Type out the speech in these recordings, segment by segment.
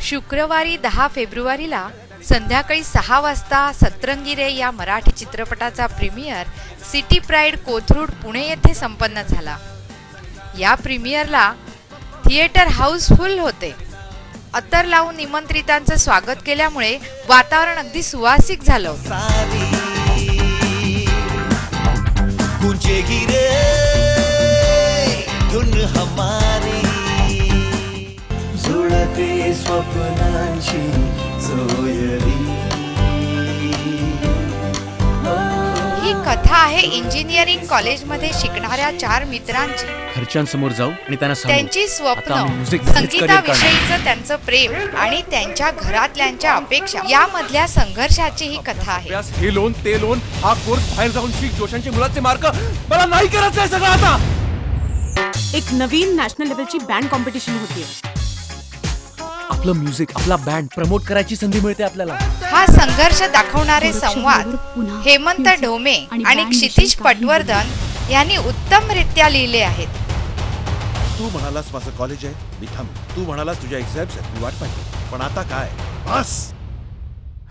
शुक्रवारी दहा फेब्रुवारीला संध्याकाळी सहा वाजता सतरंगी रे या मराठी चित्रपटाचा premiere city pride Kothrud Pune येथे संपन्न झाला. या प्रीमियरला थिएटर हाऊसफुल होते. अत्तर लावून निमंत्रितांचं स्वागत केल्यामुळे वातावरण अगदी सुवासिक झालं. स्वप्नांची सोयरी ही कथा आहे इंजिनिअरिंग कॉलेजमध्ये शिकणाऱ्या चार मित्रांची. घरच्यांसमोर जाऊ आणि त्यांना सांगू. त्यांची आता स्वप्न music career. संगीताविषयीचं त्यांचं प्रेम आणि त्यांच्या घरातल्यांच्या अपेक्षा यामधल्या संघर्षाची ही कथा आहे. अभ्यास हे लोन ते लोन हा कोर्स बाहेर जाऊन शिक. जोशांचे मुलाचे मार्क. मला नाही करायचं आहे सगळं आता. एक नवीन नॅशनल लेवलची बँड कॉम्पिटिशन होतीये. आपलं म्युझिक आपला बँड प्रमोट करायची संधी मिळते आपल्याला. हा संघर्ष दाखवणारे संवाद हेमंत ढोमे आणि क्षितिज पटवर्धन यांनी उत्तमरित्या लिहिले आहेत. तू म्हणालास माझं कॉलेज आहे मी थांब. तू म्हणालास तुझ्या एक्झाम्स आहेत मी वाट पाहिजे पण आता काय? बस!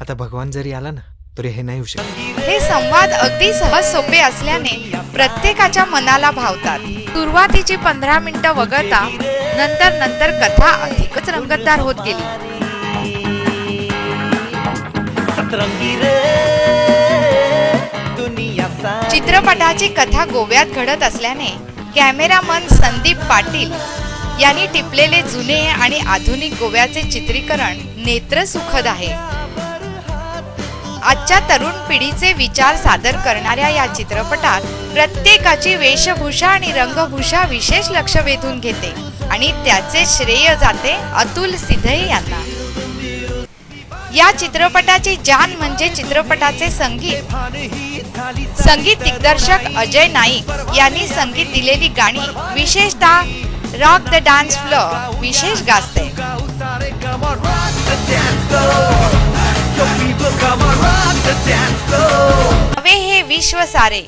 आता भगवान जरी आला ना तरी हे नाही होऊ शकत. हे संवाद अगदी सहज सोपे असल्याने प्रत्येकाच्या मनाला भावतात. सुरुवातीची पंधरा मिनिटं वगळता नंतर नंतर कथा अधिकच रंगतदार होत गेली. चित्रपटाची कथा गोव्यात घडत असल्याने कॅमेरामन संदीप पाटील यांनी टिपलेले जुने आणि आधुनिक गोव्याचे चित्रीकरण नेत्रसुखद आहे. आजच्या तरुण पिढीचे विचार सादर करणाऱ्या या चित्रपटात प्रत्येकाची वेशभूषा आणि रंगभूषा विशेष लक्ष वेधून घेते. आणि त्याचे श्रेय जाते अतुल सिधे यांना. या चित्रपटाची जान म्हणजे चित्रपटाचे संगीत. संगीत दिग्दर्शक अजय नाईक यांनी संगीत दिलेली गाणी विशेषतः रॉक द डान्स फ्लो विशेष गाजते. हवे हे विश्व सारे.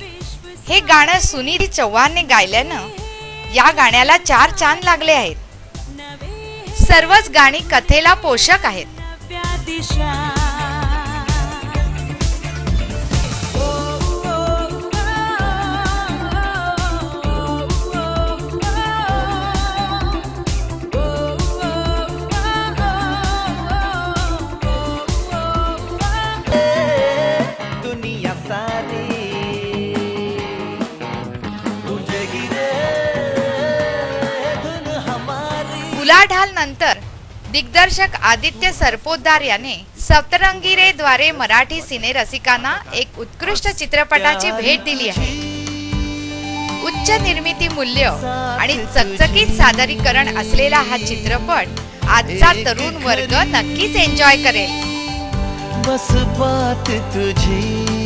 हे गाणं सुनील चव्हाणने गायल्यानं या गाण्याला चार चांद लागले आहेत. सर्वच गाणी कथेला पोषक आहेत. दुनिया सारी उलाढाल नंतर दिग्दर्शक आदित्य सरपोतदार याने सप्तरंगी रे द्वारे मराठी सिने रसिकांना एक उत्कृष्ट चित्रपटाची भेट दिली आहे. उच्च निर्मिती मूल्य आणि चकचकीत सादरीकरण असलेला हा चित्रपट आजचा तरुण वर्ग नक्कीच एन्जॉय करेल. बस बात तुझी.